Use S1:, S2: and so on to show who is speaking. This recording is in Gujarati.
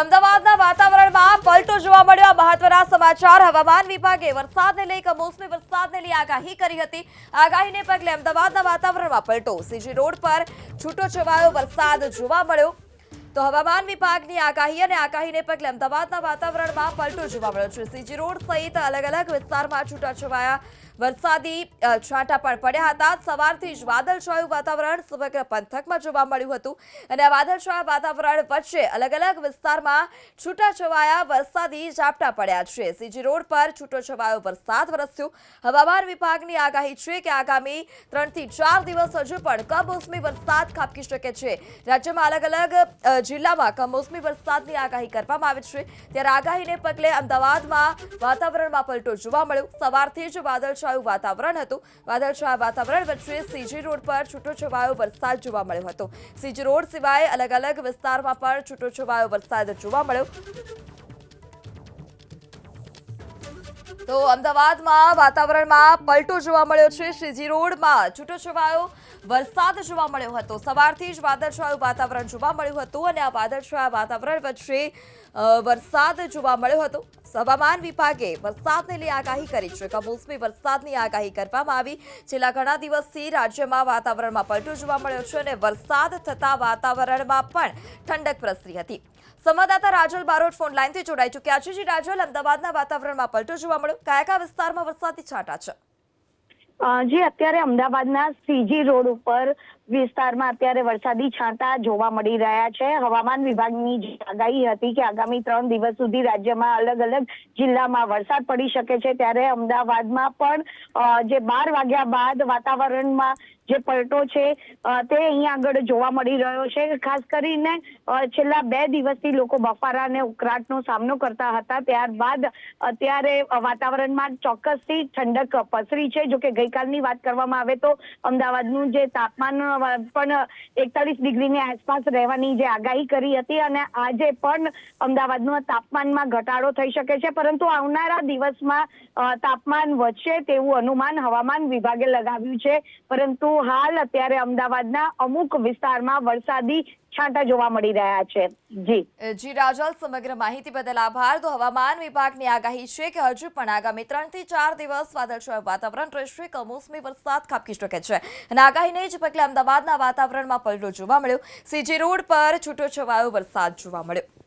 S1: અમદાવાદના વાતાવરણમાં પલટો જોવા મળ્યો. આ મહત્વના સમાચાર હવામાન વિભાગે વરસાદને લઈ કમોસમી વરસાદને લઈ આગાહી કરી હતી. આગાહીને પગલે અમદાવાદના વાતાવરણમાં પલટો. સીજી રોડ પર છૂટો છવાયો વરસાદ જોવા મળ્યો. તો હવામાન વિભાગની આગાહી અને આગાહીને પગલે અમદાવાદના વાતાવરણમાં પલટો જોવા મળ્યો છે. સીજી રોડ સહિત અલગ અલગ વિસ્તારમાં છૂટાછવાયા વરસાદી છાંટા પણ પડ્યા હતા. સવારથી જ વાદળછાયું વાતાવરણ સમગ્ર પંથકમાં જોવા મળ્યું હતું. અને આ વાદળછાયા વાતાવરણ વચ્ચે અલગ અલગ વિસ્તારમાં છૂટાછવાયા વરસાદી ઝાપટા પડ્યા છે. સીજી રોડ પર છૂટોછવાયો વરસાદ વરસ્યો. હવામાન વિભાગની આગાહી છે કે આગામી ત્રણથી ચાર દિવસ હજુ પણ કમોસમી વરસાદ ખાબકી શકે છે. રાજ્યમાં અલગ અલગ જિલ્લામાં કમોસમી વરસાદની આગાહી કરવામાં આવી છે. ત્યારે આગાહીને પગલે અમદાવાદમાં વાતાવરણમાં પલટો જોવા મળ્યો. સવારથી જ વાદળછાયું વાતાવરણ હતું. વાદળછાયા વાતાવરણ વચ્ચે સીજી રોડ પર છૂટોછવાયો વરસાદ જોવા મળ્યો હતો. સીજી રોડ સિવાય અલગ અલગ વિસ્તારમાં પણ છૂટોછવાયો વરસાદ જોવા મળ્યો. તો અમદાવાદમાં વાતાવરણમાં પલટો જોવા મળ્યો છે. શ્રીજી રોડમાં છૂટોછવાયો વરસાદ જોવા મળ્યો હતો. સવારથી જ વાદળછાયું વાતાવરણ જોવા મળ્યું હતું અને આ વાદળછાયા વાતાવરણ વચ્ચે વરસાદ જોવા મળ્યો હતો. હવામાન વિભાગે વરસાદને લઈ આગાહી કરી છે કમોસમી વરસાદની આગાહી કરવામાં આવી. છેલ્લા ઘણા દિવસથી રાજ્યમાં વાતાવરણમાં પલટો જોવા મળ્યો છે અને વરસાદ થતા વાતાવરણમાં પણ ઠંડક પ્રસરી હતી. સંવાદદાતા રાજલ બારોટ ફોન લાઈનથી જોડાઈ ચુક્યા છે. જે રાજલ, અમદાવાદના વાતાવરણમાં પલટો જોવા મળ્યો. કયા કયા વિસ્તારમાં વરસાદી છાંટા છે?
S2: જી અત્યારે અમદાવાદના સીજી રોડ ઉપર વિસ્તારમાં અત્યારે વરસાદી છાંટા જોવા મળી રહ્યા છે. હવામાન વિભાગની જે આગાહી હતી કે આગામી ત્રણ દિવસ સુધી રાજ્યમાં અલગ અલગ જિલ્લામાં વરસાદ પડી શકે છે, ત્યારે અમદાવાદમાં પણ જે બાર વાગ્યા બાદ વાતાવરણમાં જે પલટો છે તે અહીંયા આગળ જોવા મળી રહ્યો છે. ખાસ કરીને છેલ્લા બે દિવસથી લોકો બફારા અને ઉકળાટનો સામનો કરતા હતા. ત્યારબાદ અત્યારે વાતાવરણમાં ચોક્કસથી ઠંડક પસરી છે જો કે ગઈકાલની વાત કરવામાં આવે તો અમદાવાદનું જે તાપમાન પણ એકતાલીસ ડિગ્રીની આસપાસ રહેવાની જે આગાહી કરી હતી અને આજે પણ અમદાવાદનું તાપમાનમાં ઘટાડો થઈ શકે છે. પરંતુ આવનારા દિવસમાં તાપમાન વધશે તેવું અનુમાન હવામાન વિભાગે લગાવ્યું છે. પરંતુ હાલ અત્યારે અમદાવાદના અમુક વિસ્તારમાં વરસાદી છાંટા જોવા મળી રહ્યા છે. જી.
S1: જી, રાજલ, સમગ્ર માહિતી બદલ આભાર. તો હવામાન વિભાગની આગાહી છે કે હજુ પણ આગામી ત્રણથી ચાર દિવસ વાદળછાયું વાતાવરણ રહેશે. કમોસમી વરસાદ ખાબકી શકે છે. અને આગાહીને જ પગલે અમદાવાદના વાતાવરણમાં પલટો જોવા મળ્યો. સીજી રોડ પર છૂટો છવાયો વરસાદ જોવા મળ્યો.